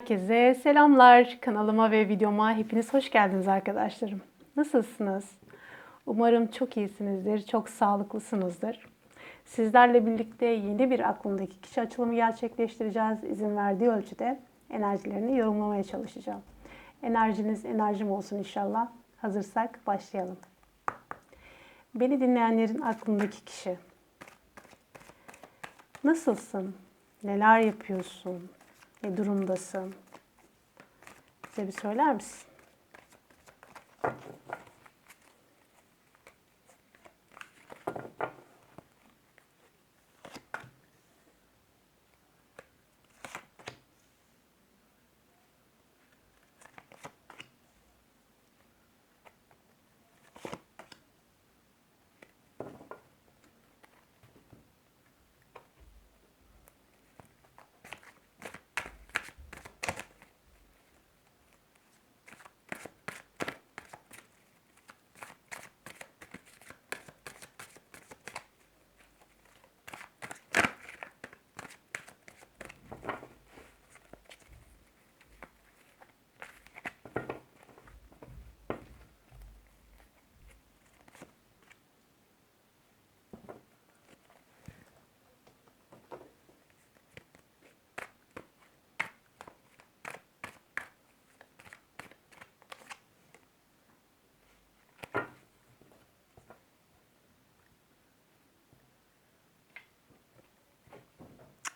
Herkese selamlar. Kanalıma ve videoma hepiniz hoş geldiniz arkadaşlarım. Nasılsınız? Umarım çok iyisinizdir, çok sağlıklısınızdır. Sizlerle birlikte yeni bir aklımdaki kişi açılımı gerçekleştireceğiz. İzin verdiği ölçüde enerjilerini yorumlamaya çalışacağım. Enerjiniz enerjim olsun inşallah. Hazırsak başlayalım. Beni dinleyenlerin aklındaki kişi. Nasılsın? Neler yapıyorsun? Ne durumdasın? Bize bir söyler misin?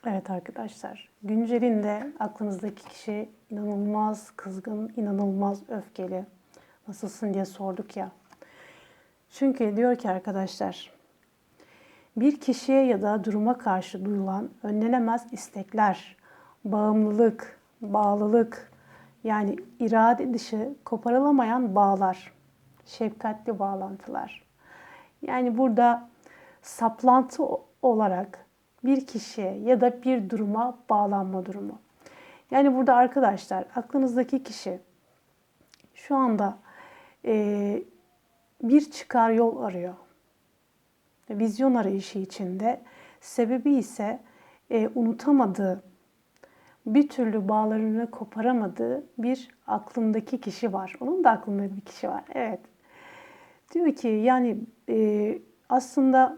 Evet arkadaşlar, güncelinde aklınızdaki kişi inanılmaz kızgın, inanılmaz öfkeli. Nasılsın diye sorduk ya. Çünkü diyor ki arkadaşlar, bir kişiye ya da duruma karşı duyulan önlenemez istekler, bağımlılık, bağlılık, yani irade dışı koparılamayan bağlar, şefkatli bağlantılar. Yani burada saplantı olarak bir kişiye ya da bir duruma bağlanma durumu. Yani burada arkadaşlar aklınızdaki kişi şu anda e, bir çıkar yol arıyor. Vizyon arayışı içinde. Sebebi ise e, unutamadığı, bir türlü bağlarını koparamadığı bir aklındaki kişi var. Onun da aklında bir kişi var. Evet. Diyor ki yani e, aslında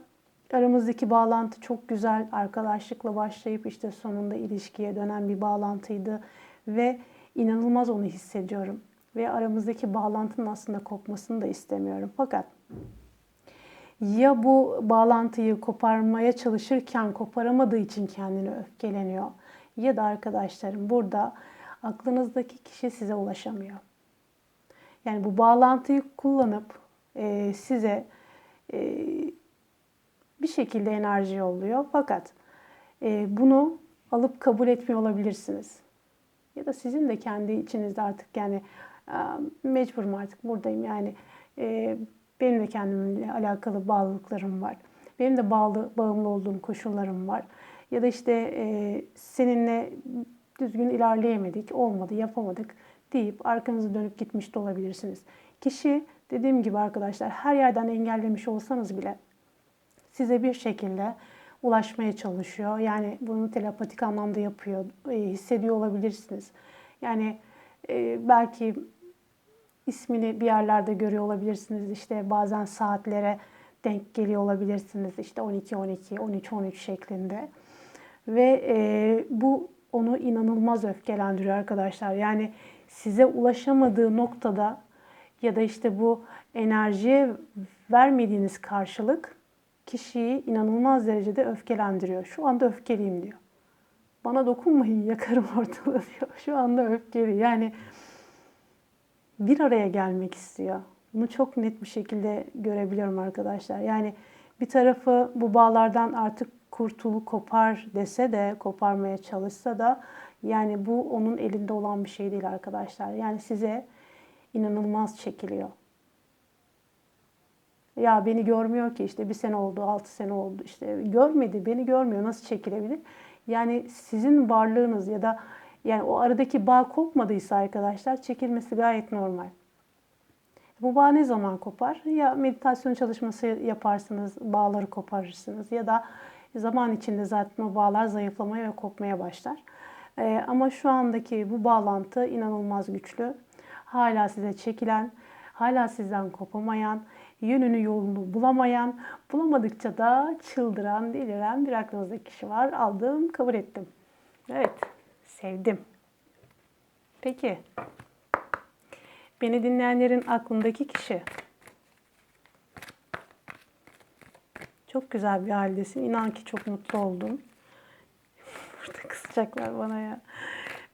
Aramızdaki bağlantı çok güzel. Arkadaşlıkla başlayıp işte sonunda ilişkiye dönen bir bağlantıydı. Ve inanılmaz onu hissediyorum. Ve aramızdaki bağlantının aslında kopmasını da istemiyorum. Fakat ya bu bağlantıyı koparmaya çalışırken koparamadığı için kendini öfkeleniyor. Ya da arkadaşlarım burada aklınızdaki kişi size ulaşamıyor. Yani bu bağlantıyı kullanıp e, size e, bir şekilde enerji yolluyor. Fakat e, bunu alıp kabul etmiyor olabilirsiniz. Ya da sizin de kendi içinizde artık yani e, mecburum artık buradayım yani e, benim de kendimle alakalı bağlılıklarım var. Benim de bağlı, bağımlı olduğum koşullarım var. Ya da işte e, seninle düzgün ilerleyemedik, olmadı, yapamadık deyip arkanızı dönüp gitmiş de olabilirsiniz. Kişi dediğim gibi arkadaşlar her yerden engellemiş olsanız bile size bir şekilde ulaşmaya çalışıyor. Yani bunu telepatik anlamda yapıyor, e, hissediyor olabilirsiniz. Yani e, belki ismini bir yerlerde görüyor olabilirsiniz. İşte bazen saatlere denk geliyor olabilirsiniz. İşte 12-12, 13-13 şeklinde. Ve e, bu onu inanılmaz öfkelendiriyor arkadaşlar. Yani size ulaşamadığı noktada ya da işte bu enerjiye vermediğiniz karşılık kişiyi inanılmaz derecede öfkelendiriyor. Şu anda öfkeliyim diyor. Bana dokunmayın yakarım ortalığı diyor. Şu anda öfkeli. Yani bir araya gelmek istiyor. Bunu çok net bir şekilde görebiliyorum arkadaşlar. Yani bir tarafı bu bağlardan artık kurtulu kopar dese de koparmaya çalışsa da yani bu onun elinde olan bir şey değil arkadaşlar. Yani size inanılmaz çekiliyor. Ya beni görmüyor ki işte bir sene oldu, altı sene oldu işte görmedi, beni görmüyor nasıl çekilebilir? Yani sizin varlığınız ya da yani o aradaki bağ kopmadıysa arkadaşlar çekilmesi gayet normal. Bu bağ ne zaman kopar? Ya meditasyon çalışması yaparsınız, bağları koparırsınız ya da zaman içinde zaten o bağlar zayıflamaya ve kopmaya başlar. Ee, ama şu andaki bu bağlantı inanılmaz güçlü. Hala size çekilen, hala sizden kopamayan, yönünü yolunu bulamayan, bulamadıkça da çıldıran, deliren bir aklınızdaki kişi var. Aldım, kabul ettim. Evet, sevdim. Peki, beni dinleyenlerin aklındaki kişi çok güzel bir haldesin. İnan ki çok mutlu oldum. Burada kızacaklar bana ya.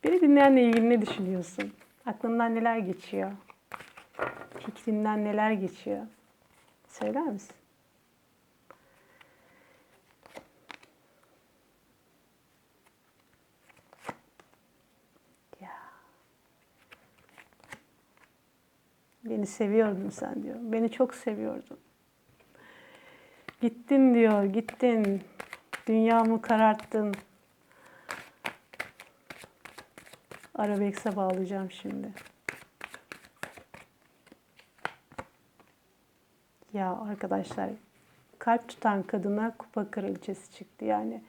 Beni dinleyenle ilgili ne düşünüyorsun? Aklından neler geçiyor? Fikrinden neler geçiyor? Söyler misin? Beni seviyordun sen diyor. Beni çok seviyordun. Gittin diyor, gittin. Dünyamı kararttın. Arabex'e bağlayacağım şimdi. Ya arkadaşlar kalp tutan kadına kupa kraliçesi çıktı yani.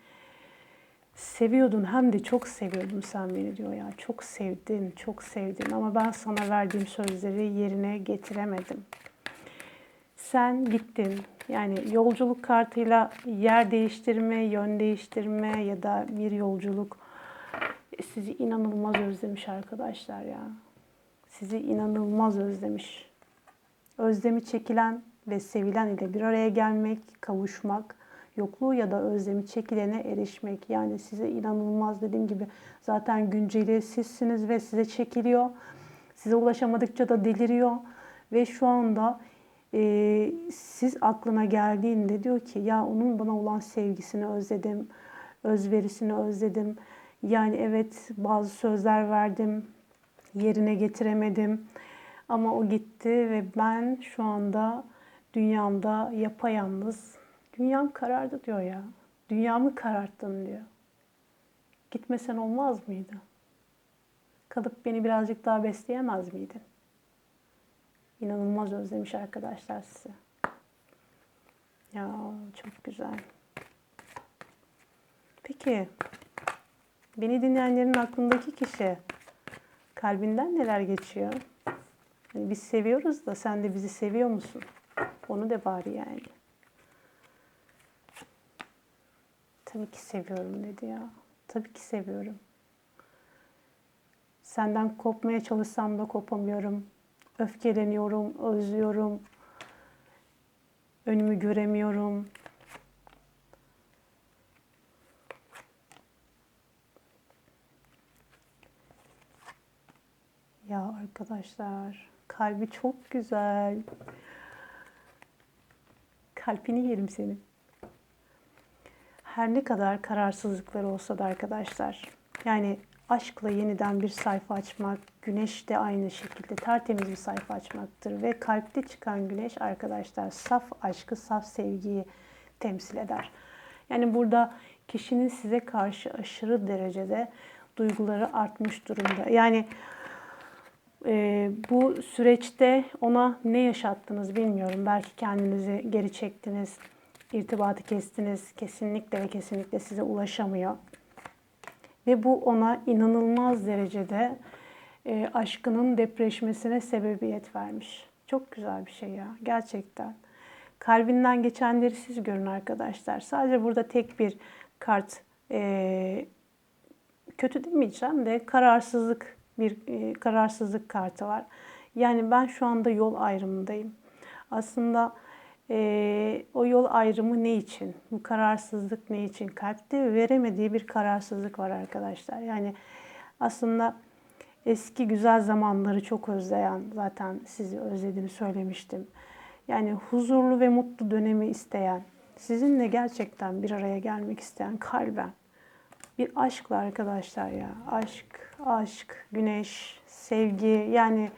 Seviyordun hem de çok seviyordun sen beni diyor ya. Çok sevdin, çok sevdin ama ben sana verdiğim sözleri yerine getiremedim. Sen gittin. Yani yolculuk kartıyla yer değiştirme, yön değiştirme ya da bir yolculuk sizi inanılmaz özlemiş arkadaşlar ya. Sizi inanılmaz özlemiş. Özlemi çekilen ve sevilen ile bir araya gelmek, kavuşmak, yokluğu ya da özlemi çekilene erişmek. Yani size inanılmaz dediğim gibi zaten günceli sizsiniz ve size çekiliyor. Size ulaşamadıkça da deliriyor. Ve şu anda e, siz aklına geldiğinde diyor ki ya onun bana olan sevgisini özledim, özverisini özledim. Yani evet bazı sözler verdim, yerine getiremedim. Ama o gitti ve ben şu anda dünyamda yapayalnız. Dünyam karardı diyor ya. Dünyamı kararttın diyor. Gitmesen olmaz mıydı? Kalıp beni birazcık daha besleyemez miydin? İnanılmaz özlemiş arkadaşlar sizi. Ya çok güzel. Peki beni dinleyenlerin aklındaki kişi kalbinden neler geçiyor? Yani biz seviyoruz da sen de bizi seviyor musun? Onu de bari yani. Tabii ki seviyorum dedi ya. Tabii ki seviyorum. Senden kopmaya çalışsam da kopamıyorum. Öfkeleniyorum, özlüyorum. Önümü göremiyorum. Ya arkadaşlar, kalbi çok güzel. Kalbini yerim senin. Her ne kadar kararsızlıklar olsa da arkadaşlar, yani aşkla yeniden bir sayfa açmak, güneş de aynı şekilde tertemiz bir sayfa açmaktır. Ve kalpte çıkan güneş arkadaşlar saf aşkı, saf sevgiyi temsil eder. Yani burada kişinin size karşı aşırı derecede duyguları artmış durumda. Yani e, bu süreçte ona ne yaşattınız bilmiyorum. Belki kendinizi geri çektiniz, irtibatı kestiniz. Kesinlikle ve kesinlikle size ulaşamıyor. Ve bu ona inanılmaz derecede e, aşkının depreşmesine sebebiyet vermiş. Çok güzel bir şey ya gerçekten. Kalbinden geçenleri siz görün arkadaşlar. Sadece burada tek bir kart e, kötü demeyeceğim de kararsızlık bir e, kararsızlık kartı var. Yani ben şu anda yol ayrımındayım. Aslında e, o yol ayrımı ne için? Bu kararsızlık ne için? Kalpte veremediği bir kararsızlık var arkadaşlar. Yani aslında eski güzel zamanları çok özleyen, zaten sizi özlediğini söylemiştim. Yani huzurlu ve mutlu dönemi isteyen, sizinle gerçekten bir araya gelmek isteyen kalben bir aşkla arkadaşlar ya. Aşk, aşk, güneş, sevgi yani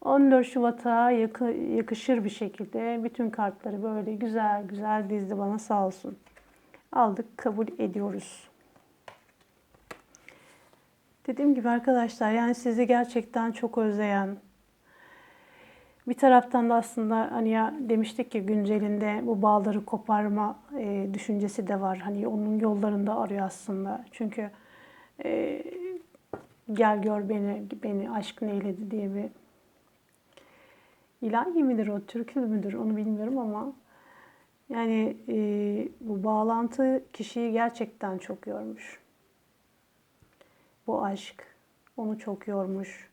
14 Şubat'a yakı, yakışır bir şekilde bütün kartları böyle güzel güzel dizdi bana sağ olsun. Aldık, kabul ediyoruz. Dediğim gibi arkadaşlar yani sizi gerçekten çok özleyen, bir taraftan da aslında hani ya demiştik ki güncelinde bu bağları koparma e, düşüncesi de var. Hani onun yollarında arıyor aslında. Çünkü e, gel gör beni, beni aşk neyledi diye bir ilahi midir o, türkü müdür onu bilmiyorum ama yani e, bu bağlantı kişiyi gerçekten çok yormuş. Bu aşk onu çok yormuş.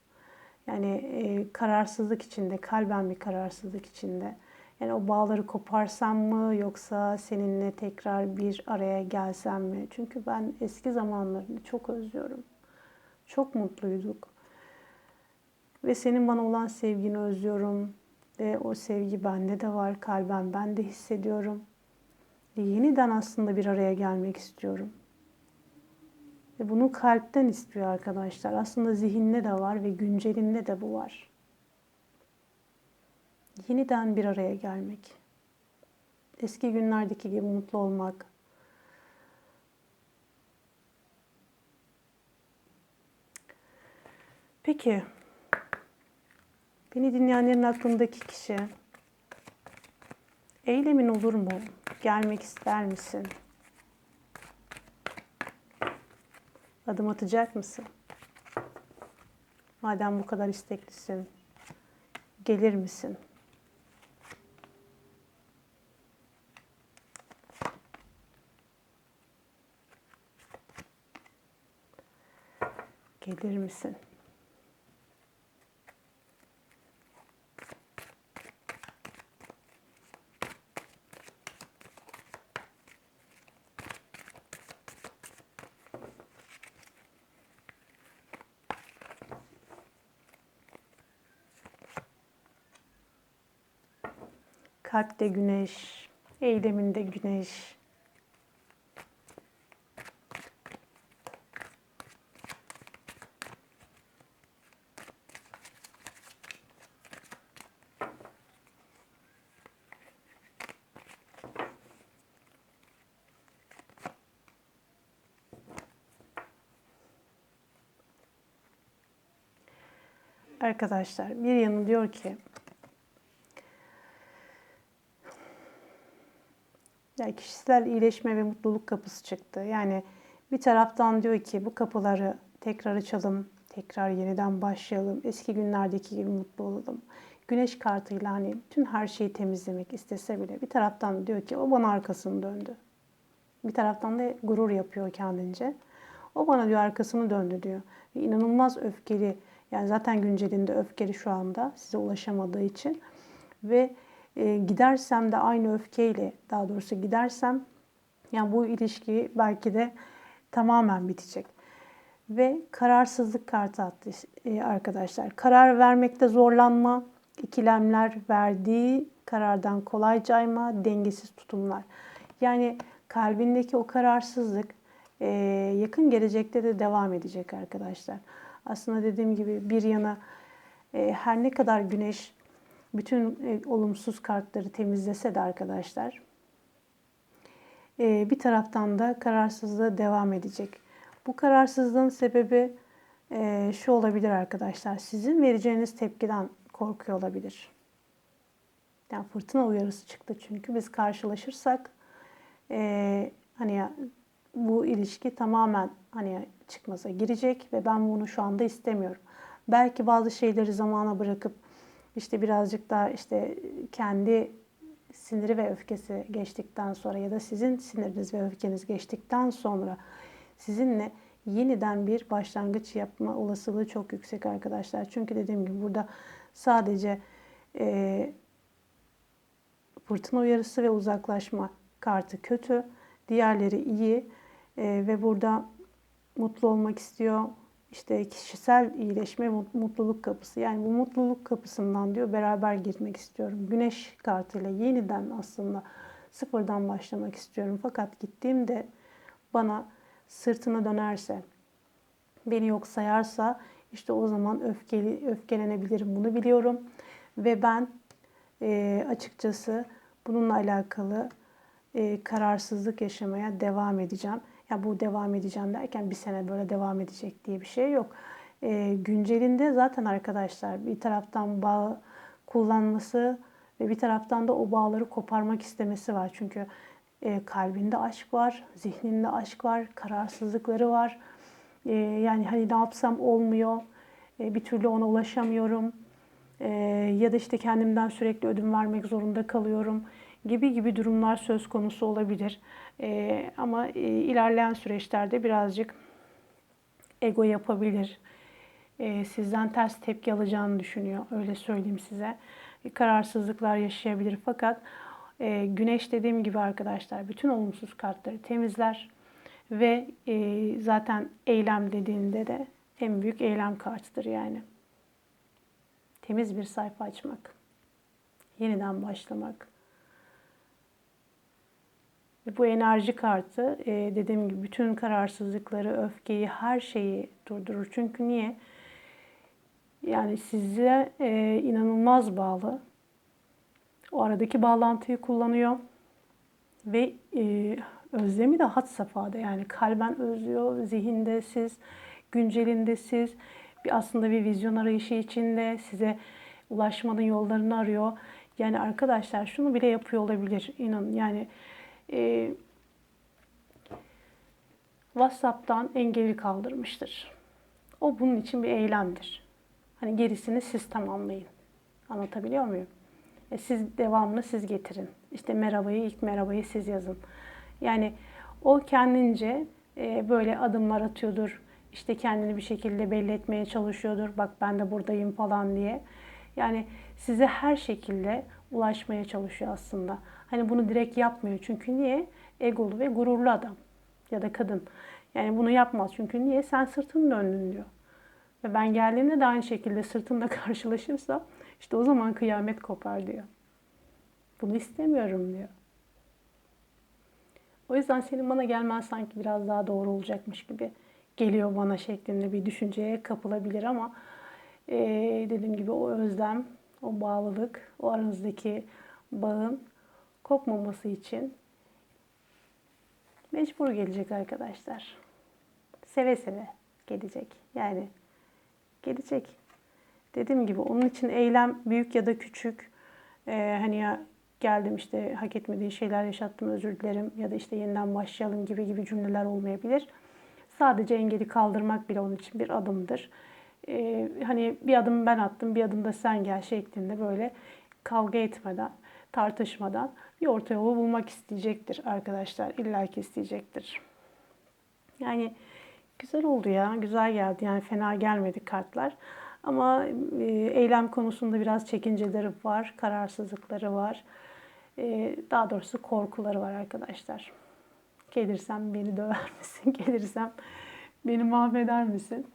Yani e, kararsızlık içinde, kalben bir kararsızlık içinde. Yani o bağları koparsam mı yoksa seninle tekrar bir araya gelsem mi? Çünkü ben eski zamanlarını çok özlüyorum. Çok mutluyduk. Ve senin bana olan sevgini özlüyorum. Ve o sevgi bende de var, kalben ben de hissediyorum. Yeniden aslında bir araya gelmek istiyorum. Ve bunu kalpten istiyor arkadaşlar. Aslında zihinde de var ve güncelinde de bu var. Yeniden bir araya gelmek. Eski günlerdeki gibi mutlu olmak. Peki, beni dinleyenlerin aklındaki kişi eylemin olur mu? Gelmek ister misin? Adım atacak mısın? Madem bu kadar isteklisin, gelir misin? Gelir misin? Kalpte güneş, eyleminde güneş. Arkadaşlar bir yanı diyor ki Yani kişisel iyileşme ve mutluluk kapısı çıktı. Yani bir taraftan diyor ki bu kapıları tekrar açalım, tekrar yeniden başlayalım, eski günlerdeki gibi mutlu olalım. Güneş kartıyla hani tüm her şeyi temizlemek istese bile bir taraftan diyor ki o bana arkasını döndü. Bir taraftan da gurur yapıyor kendince. O bana diyor arkasını döndü diyor. Ve inanılmaz öfkeli yani zaten güncelinde öfkeli şu anda size ulaşamadığı için ve e, gidersem de aynı öfkeyle daha doğrusu gidersem yani bu ilişki belki de tamamen bitecek. Ve kararsızlık kartı attı e, arkadaşlar. Karar vermekte zorlanma, ikilemler, verdiği karardan kolay cayma, dengesiz tutumlar. Yani kalbindeki o kararsızlık e, yakın gelecekte de devam edecek arkadaşlar. Aslında dediğim gibi bir yana her ne kadar güneş bütün e, olumsuz kartları temizlese de arkadaşlar e, bir taraftan da kararsızlığa devam edecek. Bu kararsızlığın sebebi e, şu olabilir arkadaşlar. Sizin vereceğiniz tepkiden korkuyor olabilir. Yani fırtına uyarısı çıktı çünkü biz karşılaşırsak e, hani bu ilişki tamamen hani çıkmaza girecek ve ben bunu şu anda istemiyorum. Belki bazı şeyleri zamana bırakıp işte birazcık daha işte kendi siniri ve öfkesi geçtikten sonra ya da sizin siniriniz ve öfkeniz geçtikten sonra sizinle yeniden bir başlangıç yapma olasılığı çok yüksek arkadaşlar. Çünkü dediğim gibi burada sadece e, fırtına uyarısı ve uzaklaşma kartı kötü. Diğerleri iyi e, ve burada mutlu olmak istiyor, işte kişisel iyileşme mutluluk kapısı. Yani bu mutluluk kapısından diyor beraber girmek istiyorum. Güneş kartıyla yeniden aslında sıfırdan başlamak istiyorum. Fakat gittiğimde bana sırtına dönerse, beni yok sayarsa işte o zaman öfkeli öfkelenebilirim. Bunu biliyorum ve ben e, açıkçası bununla alakalı e, kararsızlık yaşamaya devam edeceğim ya bu devam edeceğim derken bir sene böyle devam edecek diye bir şey yok. E, güncelinde zaten arkadaşlar bir taraftan bağ kullanması ve bir taraftan da o bağları koparmak istemesi var. Çünkü e, kalbinde aşk var, zihninde aşk var, kararsızlıkları var. E, yani hani ne yapsam olmuyor. E, bir türlü ona ulaşamıyorum. E, ya da işte kendimden sürekli ödün vermek zorunda kalıyorum gibi gibi durumlar söz konusu olabilir. E, ama e, ilerleyen süreçlerde birazcık ego yapabilir. E, sizden ters tepki alacağını düşünüyor. Öyle söyleyeyim size. E, kararsızlıklar yaşayabilir. Fakat e, güneş dediğim gibi arkadaşlar bütün olumsuz kartları temizler. Ve e, zaten eylem dediğinde de en büyük eylem kartıdır yani. Temiz bir sayfa açmak. Yeniden başlamak. Bu enerji kartı e, dediğim gibi bütün kararsızlıkları, öfkeyi, her şeyi durdurur. Çünkü niye? Yani size e, inanılmaz bağlı. O aradaki bağlantıyı kullanıyor. Ve e, özlemi de hat safhada. Yani kalben özlüyor, zihinde siz, güncelinde siz. Bir aslında bir vizyon arayışı içinde size ulaşmanın yollarını arıyor. Yani arkadaşlar şunu bile yapıyor olabilir. İnanın yani e, WhatsApp'tan engeli kaldırmıştır. O bunun için bir eylemdir. Hani gerisini siz tamamlayın. Anlatabiliyor muyum? E siz devamını siz getirin. İşte merhabayı, ilk merhabayı siz yazın. Yani o kendince e, böyle adımlar atıyordur. İşte kendini bir şekilde belli etmeye çalışıyordur. Bak ben de buradayım falan diye. Yani size her şekilde ulaşmaya çalışıyor aslında. Hani bunu direkt yapmıyor. Çünkü niye? Egolu ve gururlu adam ya da kadın. Yani bunu yapmaz. Çünkü niye? Sen sırtını döndün diyor. Ve ben geldiğimde de aynı şekilde sırtımla karşılaşırsa işte o zaman kıyamet kopar diyor. Bunu istemiyorum diyor. O yüzden senin bana gelmen sanki biraz daha doğru olacakmış gibi geliyor bana şeklinde bir düşünceye kapılabilir ama e, dediğim gibi o özlem, o bağlılık, o aranızdaki bağın kopmaması için mecbur gelecek arkadaşlar. Seve seve gelecek. Yani gelecek. Dediğim gibi onun için eylem büyük ya da küçük. Ee, hani ya geldim işte hak etmediği şeyler yaşattım özür dilerim ya da işte yeniden başlayalım gibi gibi cümleler olmayabilir. Sadece engeli kaldırmak bile onun için bir adımdır. Ee, hani bir adım ben attım bir adım da sen gel şeklinde böyle kavga etmeden, tartışmadan bir orta yolu bulmak isteyecektir arkadaşlar. İlla ki isteyecektir. Yani güzel oldu ya. Güzel geldi. Yani fena gelmedi kartlar. Ama e, eylem konusunda biraz çekinceleri var. Kararsızlıkları var. E, daha doğrusu korkuları var arkadaşlar. Gelirsem beni döver misin? Gelirsem beni mahveder misin?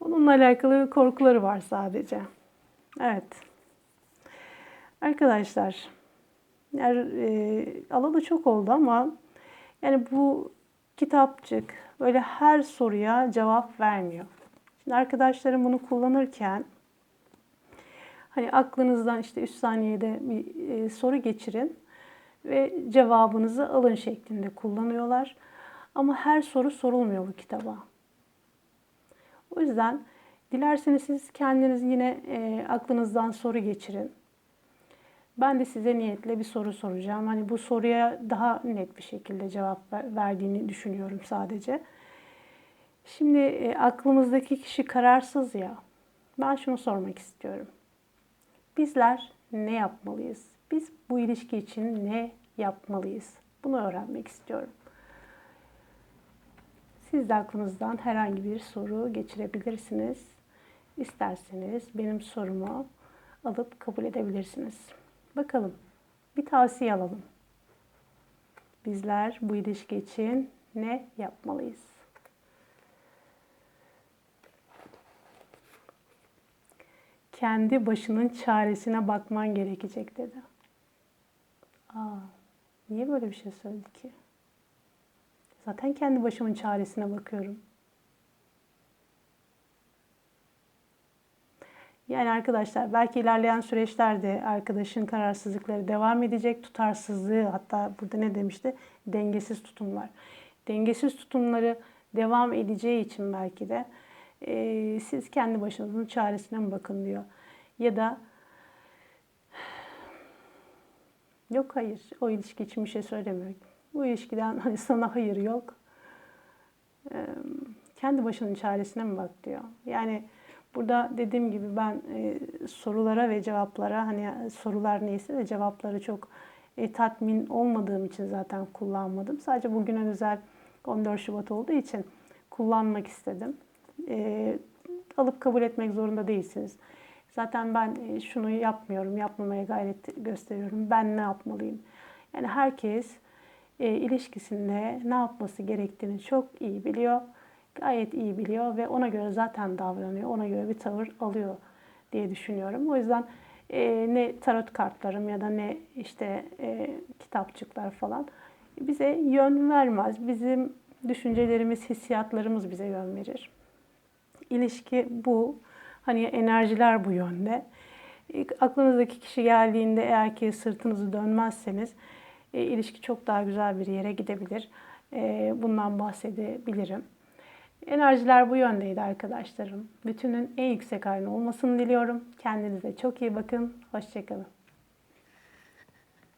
Onunla alakalı korkuları var sadece. Evet. Arkadaşlar yani, e, alalı çok oldu ama yani bu kitapçık böyle her soruya cevap vermiyor. Şimdi arkadaşlarım bunu kullanırken hani aklınızdan işte 3 saniyede bir e, soru geçirin ve cevabınızı alın şeklinde kullanıyorlar. Ama her soru sorulmuyor bu kitaba. O yüzden dilerseniz siz kendiniz yine e, aklınızdan soru geçirin. Ben de size niyetle bir soru soracağım. Hani bu soruya daha net bir şekilde cevap verdiğini düşünüyorum sadece. Şimdi e, aklımızdaki kişi kararsız ya. Ben şunu sormak istiyorum. Bizler ne yapmalıyız? Biz bu ilişki için ne yapmalıyız? Bunu öğrenmek istiyorum. Siz de aklınızdan herhangi bir soru geçirebilirsiniz. İsterseniz benim sorumu alıp kabul edebilirsiniz. Bakalım. Bir tavsiye alalım. Bizler bu ilişki için ne yapmalıyız? Kendi başının çaresine bakman gerekecek dedi. Aa, niye böyle bir şey söyledi ki? Zaten kendi başımın çaresine bakıyorum. Yani arkadaşlar belki ilerleyen süreçlerde arkadaşın kararsızlıkları devam edecek. Tutarsızlığı hatta burada ne demişti? Dengesiz tutumlar. Dengesiz tutumları devam edeceği için belki de e, siz kendi başınızın çaresine mi bakın diyor. Ya da yok hayır o ilişki için bir şey söylemiyor. Bu ilişkiden hani sana hayır yok. kendi başının çaresine mi bak diyor. Yani burada dediğim gibi ben e, sorulara ve cevaplara hani sorular neyse de cevapları çok e, tatmin olmadığım için zaten kullanmadım. Sadece bugüne özel 14 Şubat olduğu için kullanmak istedim. E, alıp kabul etmek zorunda değilsiniz. Zaten ben şunu yapmıyorum, yapmamaya gayret gösteriyorum. Ben ne yapmalıyım? Yani herkes ilişkisinde ne yapması gerektiğini çok iyi biliyor. Gayet iyi biliyor ve ona göre zaten davranıyor. Ona göre bir tavır alıyor diye düşünüyorum. O yüzden e, ne tarot kartlarım ya da ne işte e, kitapçıklar falan bize yön vermez. Bizim düşüncelerimiz, hissiyatlarımız bize yön verir. İlişki bu. Hani enerjiler bu yönde. E, Aklınızdaki kişi geldiğinde eğer ki sırtınızı dönmezseniz e, ilişki çok daha güzel bir yere gidebilir. E, bundan bahsedebilirim. Enerjiler bu yöndeydi arkadaşlarım. Bütünün en yüksek halini olmasını diliyorum. Kendinize çok iyi bakın. Hoşçakalın.